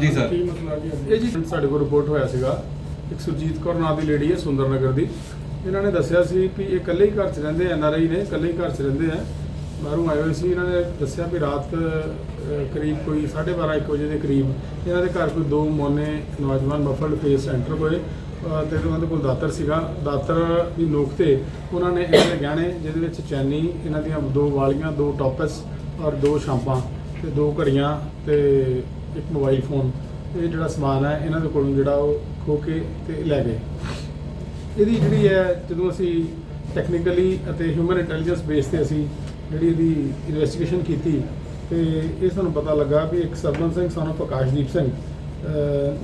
ਹਾਂਜੀ ਸਰ ਕੀ ਮਸਲਾ ਜੀ? ਇਹ ਜੀ ਸਾਡੇ ਕੋਲ ਰਿਪੋਰਟ ਹੋਇਆ ਸੀਗਾ। ਇੱਕ ਸੁਰਜੀਤ ਕੌਰ ਨਾਂ ਦੀ ਲੇਡੀ ਹੈ ਸੁੰਦਰ ਨਗਰ ਦੀ। ਇਹਨਾਂ ਨੇ ਦੱਸਿਆ ਸੀ ਕਿ ਇਹ ਇਕੱਲੇ ਹੀ ਘਰ 'ਚ ਰਹਿੰਦੇ ਐਨ ਆਰ ਆਈ ਨੇ ਇਕੱਲੇ ਹੀ ਘਰ 'ਚ ਰਹਿੰਦੇ ਆ। ਬਾਹਰੋਂ ਆਏ ਹੋਏ ਸੀ ਇਹਨਾਂ ਨੇ ਦੱਸਿਆ ਵੀ ਰਾਤ ਅ, ਕਰੀਬ ਕੋਈ 12:30 1 ਵਜੇ ਦੇ ਕਰੀਬ ਇਹਨਾਂ ਦੇ ਘਰ ਕੋਈ ਦੋ ਮੋਨੇ ਨੌਜਵਾਨ ਮਫਲਡ ਫੇਸ ਸੈਂਟਰ ਹੋਏ ਅ, ਤੇ ਉਹਨਾਂ ਦੇ ਕੋਲ ਦਾਤਰ ਸੀਗਾ। ਦਾਤਰ ਦੀ ਨੋਕ ਤੇ ਉਹਨਾਂ ਨੇ ਇਹਨਾਂ ਦੇ ਗਹਿਣੇ ਜਿਹਦੇ ਵਿੱਚ ਚੈਨੀ ਇਹਨਾਂ ਦੀਆਂ ਦੋ ਵਾਲੀਆਂ ਦੋ ਟੋਪਸ ਔਰ ਦੋ ਸ਼ਾਂਪਾਂ ਤੇ ਦੋ ਘੜੀਆਂ ਤੇ ਇੱਕ ਮੋਬਾਈਲ ਫੋਨ ਇਹ ਜਿਹੜਾ ਸਮਾਨ ਹੈ ਇਹਨਾਂ ਦੇ ਕੋਲੋਂ ਜਿਹੜਾ ਉਹ ਖੋ ਕੇ ਤੇ ਲੈ ਗਏ। ਇਹਦੀ ਜਿਹੜੀ ਹੈ ਜਦੋਂ ਅਸੀਂ ਟੈਕਨੀਕਲੀ ਅਤੇ ਹਿਊਮਨ ਇੰਟੈਲੀਜੈਂਸ ਬੇਸ ਤੇ ਅਸੀਂ ਜਿਹੜੀ ਇਹਦੀ ਇਨਵੈਸਟੀਗੇਸ਼ਨ ਕੀਤੀ ਤੇ ਇਹ ਸਾਨੂੰ ਪਤਾ ਲੱਗਾ ਵੀ ਇੱਕ ਸਰਵਨ ਸਿੰਘ ਸਾਨੂੰ ਪ੍ਰਕਾਸ਼ਦੀਪ ਸਿੰਘ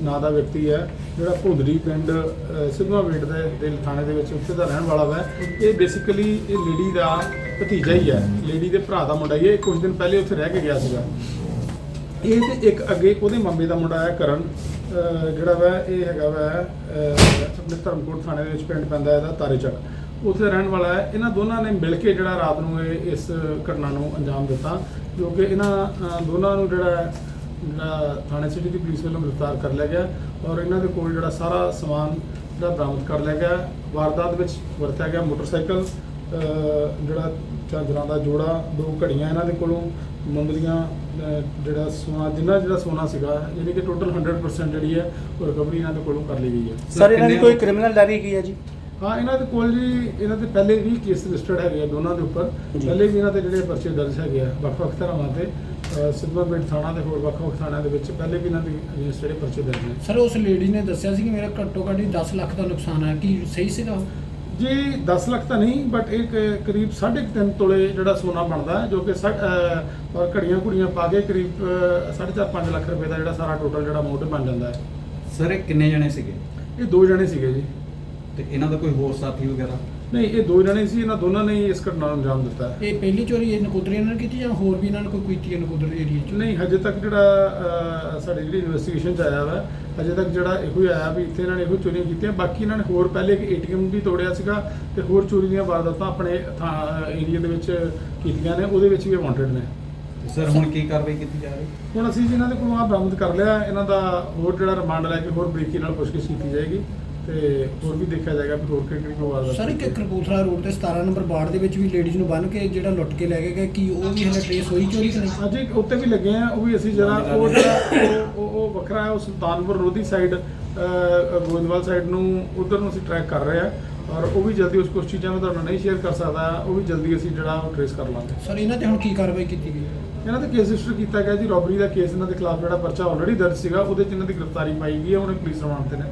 ਨਾਂ ਦਾ ਵਿਅਕਤੀ ਹੈ ਜਿਹੜਾ ਭੁੰਦਰੀ ਪਿੰਡ ਅਹ, ਸਿੱਧਵਾਂ ਵੇਟ ਦੇ ਦਿਲ ਥਾਣੇ ਦੇ ਵਿੱਚ ਉੱਥੇ ਦਾ ਰਹਿਣ ਵਾਲਾ ਵਾ। ਇਹ ਬੇਸਿਕਲੀ ਇਹ ਲੇਡੀ ਦਾ ਭਤੀਜਾ ਹੀ ਹੈ। ਲੇਡੀ ਦੇ ਭਰਾ ਦਾ ਮੁੰਡਾ ਹੀ ਹੈ। ਇਹ ਕੁਝ ਦਿਨ ਪਹਿਲੇ ਉੱਥੇ ਰਹਿ ਕੇ ਗਿਆ ਸੀਗਾ। ਇਹ ਤੇ ਇੱਕ ਅੱਗੇ ਉਹਦੇ ਮੰਮੇ ਦਾ ਮੁੰਡਾ ਹੈ ਕਰਨ ਜਿਹੜਾ ਵਾ ਇਹ ਹੈਗਾ ਵਾ ਆਪਣੇ ਧਰਮਕੋਟ ਥਾਣੇ ਦੇ ਵਿੱਚ ਪਿੰਡ ਪੈਂਦਾ ਇਹਦਾ ਤਾਰੇਚੱਕ ਉੱਥੇ ਰਹਿਣ ਵਾਲਾ ਹੈ। ਇਹਨਾਂ ਦੋਨਾਂ ਨੇ ਮਿਲ ਕੇ ਜਿਹੜਾ ਰਾਤ ਨੂੰ ਇਹ ਇਸ ਘਟਨਾ ਨੂੰ ਅੰਜਾਮ ਦਿੱਤਾ ਜੋ ਕਿ ਇਹਨਾਂ ਦੋਨਾਂ ਨੂੰ ਜਿਹੜਾ ਹੈ, ਜਿਹੜਾ ਥਾਣੇ ਸਿਟੀ ਦੀ ਪੁਲਿਸ ਵੱਲੋਂ ਗ੍ਰਿਫਤਾਰ ਕਰ ਲਿਆ ਗਿਆ ਔਰ ਇਹਨਾਂ ਦੇ ਕੋਲ ਜਿਹੜਾ ਸਾਰਾ ਸਮਾਨ ਜਿਹੜਾ ਬਰਾਮਦ ਕਰ ਲਿਆ ਗਿਆ। ਵਾਰਦਾਤ ਵਿੱਚ ਵਰਤਿਆ ਗਿਆ ਮੋਟਰਸਾਈਕਲ ਜਿਹੜਾ ਝਾਂਜਰਾਂ ਦਾ ਜੋੜਾ ਦੋ ਘੜੀਆਂ ਇਹਨਾਂ ਦੇ ਕੋਲੋਂ ਮੁੰਦਰੀਆਂ ਜਿਹੜਾ ਸੋਨਾ ਜਿੰਨਾ ਜਿਹੜਾ ਸੋਨਾ ਸੀਗਾ ਯਾਨੀ ਕਿ ਟੋਟਲ 100% ਜਿਹੜੀ ਹੈ ਉਹ ਰਿਕਵਰੀ ਇਹਨਾਂ ਦੇ ਕੋਲੋਂ ਕਰ ਲਈ ਗਈ ਹੈ। ਸਰ ਇਹਨਾਂ ਦੀ ਕੋਈ ਕ੍ਰਿਮੀਨਲ ਡਾਇਰੀ ਕੀ ਹੈ ਜੀ? ਹਾਂ ਇਹਨਾਂ ਦੇ ਕੋਲ ਜੀ ਇਹਨਾਂ ਦੇ ਪਹਿਲੇ ਵੀ ਕੇਸ ਰਜਿਸਟਰਡ ਹੈਗੇ ਆ ਦੋਨਾਂ ਦੇ ਉੱਪਰ। ਪਹਿਲੇ ਵੀ ਇਹਨਾਂ ਦੇ ਜਿਹੜੇ ਪਰਚੇ ਦਰਜ ਹੈਗੇ ਆ ਵੱਖ-ਵੱਖ ਧਾਰਾਵਾਂ ਤੇ ਸਿੱਧਵਾਂ ਪਿੰਡ ਥਾਣਾ ਦੇ ਹੋਰ ਵੱਖ-ਵੱਖ ਥਾਣਿਆਂ ਦੇ ਵਿੱਚ ਪਹਿਲੇ ਵੀ ਇਹਨਾਂ ਦੇ ਜਿਹੜੇ ਪਰਚੇ ਦਰਜ ਨੇ। ਸਰ ਉਸ ਲੇਡੀ ਨੇ ਦੱਸਿਆ ਸੀ ਕਿ ਮੇਰਾ ਘੱਟੋ ਘੱਟ ਹੀ 10 ਲੱਖ ਦਾ ਨੁਕਸਾਨ ਹੈ ਕੀ ਸਹੀ ਸੀਗਾ? ਜੀ 10 ਲੱਖ ਤਾਂ ਨਹੀਂ ਬਟ ਇੱਕ ਕਰੀਬ 3.5 ਤੋਲੇ ਜਿਹੜਾ ਸੋਨਾ ਬਣਦਾ ਜੋ ਕਿ ਔਰ ਘੜੀਆਂ ਘੁੜੀਆਂ ਪਾ ਕੇ ਕਰੀਬ 4.5 5 ਲੱਖ ਰੁਪਏ ਦਾ ਜਿਹੜਾ ਸਾਰਾ ਟੋਟਲ ਜਿਹੜਾ ਅਮਾਉਂਟ ਬਣ ਜਾਂਦਾ ਹੈ। ਸਰ ਇਹ ਕਿੰਨੇ ਜਣੇ ਸੀਗੇ? ਇਹ ਦੋ ਜਣੇ ਸੀਗੇ ਜੀ। ਤੇ ਇਹਨਾਂ ਦਾ ਕੋਈ ਹੋਰ ਸਾਥੀ ਵਗੈਰਾ? ਨਹੀਂ ਇਹ ਦੋ ਜਣੇ ਸੀ ਇਹਨਾਂ ਦੋਨਾਂ ਨੇ ਹੀ ਇਸ ਘਟਨਾ ਨੂੰ ਅੰਜਾਮ ਦਿੱਤਾ। ਹੈ ਇਹ ਪਹਿਲੀ ਚੋਰੀ ਇਹ ਨਕੋਦਰੀ ਇਹਨਾਂ ਨੇ ਕੀਤੀ ਜਾਂ ਹੋਰ ਵੀ ਇਹਨਾਂ ਨੇ ਕੋਈ ਕੀਤੀ ਹੈ ਨਕੋਦਰ ਏਰੀਆ 'ਚ? ਨਹੀਂ ਹਜੇ ਤੱਕ ਜਿਹੜਾ ਅਹ, ਸਾਡੀ ਜਿਹੜੀ ਇਨਵੈਸਟੀਗੇਸ਼ਨ ਚ ਆਇਆ ਵਾ ਹਜੇ ਤੱਕ ਜਿਹੜਾ ਇਹੋ ਹੀ ਆਇਆ ਵੀ ਇੱਥੇ ਇਹਨਾਂ ਨੇ ਇਹੋ ਚੋਰੀਆਂ ਕੀਤੀਆਂ। ਬਾਕੀ ਇਹਨਾਂ ਨੇ ਹੋਰ ਪਹਿਲੇ ਇੱਕ ਏਟੀਐਮ ਵੀ ਤੋੜਿਆ ਸੀਗਾ ਤੇ ਹੋਰ ਚੋਰੀ ਦੀਆਂ ਵਾਰਦਾਤਾਂ ਆਪਣੇ ਏਰੀਆ ਦੇ ਵਿੱਚ ਕੀਤੀਆਂ ਨੇ ਉਹਦੇ ਵਿੱਚ ਵੀ ਵਾਂਟਡ ਨੇ। ਸਰ ਹੁਣ ਕੀ ਕਾਰਵਾਈ ਕੀਤੀ ਜਾ ਰਹੀ? ਹੁਣ ਅਸੀਂ ਜਿਹਨਾਂ ਦੇ ਕੋਲੋਂ ਆ ਬਰਾਮਦ ਕਰ ਲਿਆ ਇਹਨਾਂ ਦਾ ਹੋਰ ਜਿਹੜਾ ਰਿਮਾਂਡ ਲੈ ਕੇ ਹੋਰ ਬਰੀਕੀ ਨਾਲ ਪੁੱਛਗਿੱਛ ਕੀਤੀ ਜਾਏਗੀ। ਤੇ ਹੋਰ ਵੀ ਦੇਖਿਆ ਜਾਏਗਾ ਵੀ ਹੋਰ ਕਿਹੜੀ ਕਿਹੜੀ ਵਾਰਦਾਤ ਸਰ ਇੱਕ ਕਰਪੂਥਲਾ ਰੋਡ ਤੇ 17 ਨੰਬਰ ਬਾੜ ਦੇ ਵਿੱਚ ਵੀ ਲੇਡੀਜ਼ ਨੂੰ ਬੰਨ ਕੇ ਜਿਹੜਾ ਲੁੱਟ ਕੇ ਲੈ ਕੇ ਗਏ ਕੀ ਉਹ ਵੀ ਹਲੇ ਟ੍ਰੇਸ ਹੋਈ ਚੋਰੀ ਕਿ ਨਹੀਂ ਅਜੇ ਉੱਤੇ ਵੀ ਲੱਗੇ ਆ ਉਹ ਵੀ ਅਸੀਂ ਜਰਾ ਉਹ ਜਿਹੜਾ ਉਹ- ਉਹ ਉਹ ਵੱਖਰਾ ਹੈ ਉਹ ਸੁਲਤਾਨਪੁਰ ਲੋਧੀ ਸਾਈਡ ਗੋਇੰਦਵਾਲ ਸਾਈਡ ਨੂੰ ਉਧਰ ਨੂੰ ਅਸੀਂ ਟਰੈਕ ਕਰ ਰਹੇ ਆ ਔਰ ਉਹ ਵੀ ਜਲਦੀ ਉਸ ਕੁਝ ਚੀਜ਼ਾਂ ਮੈਂ ਤੁਹਾਨੂੰ ਨਹੀਂ ਸ਼ੇਅਰ ਕਰ ਸਕਦਾ ਉਹ ਵੀ ਜਲਦੀ ਅਸੀਂ ਜਿਹੜਾ ਉਹ ਟ੍ਰੇਸ ਕਰ ਲਾਂਗੇ। ਸਰ ਇਹਨਾਂ ਤੇ ਹੁਣ ਕੀ ਕਾਰਵਾਈ ਕੀਤੀ ਗਈ? ਇਹਨਾਂ ਤੇ ਕੇਸ ਰਜਿਸਟਰ ਕੀਤਾ ਗਿਆ ਜੀ ਰੋਬਰੀ ਦਾ ਕੇਸ ਇਹਨਾਂ ਦੇ ਖਿਲਾਫ ਜਿਹੜਾ ਪਰਚਾ ਆਲਰੇਡੀ ਦਰਜ ਸੀਗਾ ਉਹਦੇ ਚ ਇਹਨਾਂ ਦੀ ਗ੍ਰਿਫਤਾਰੀ ਪਾਈ ਗਈ ਹੈ ਉਹਨੇ ਪੁਲਿਸ ਰਿਮਾਂਡ ਤੇ ਨੇ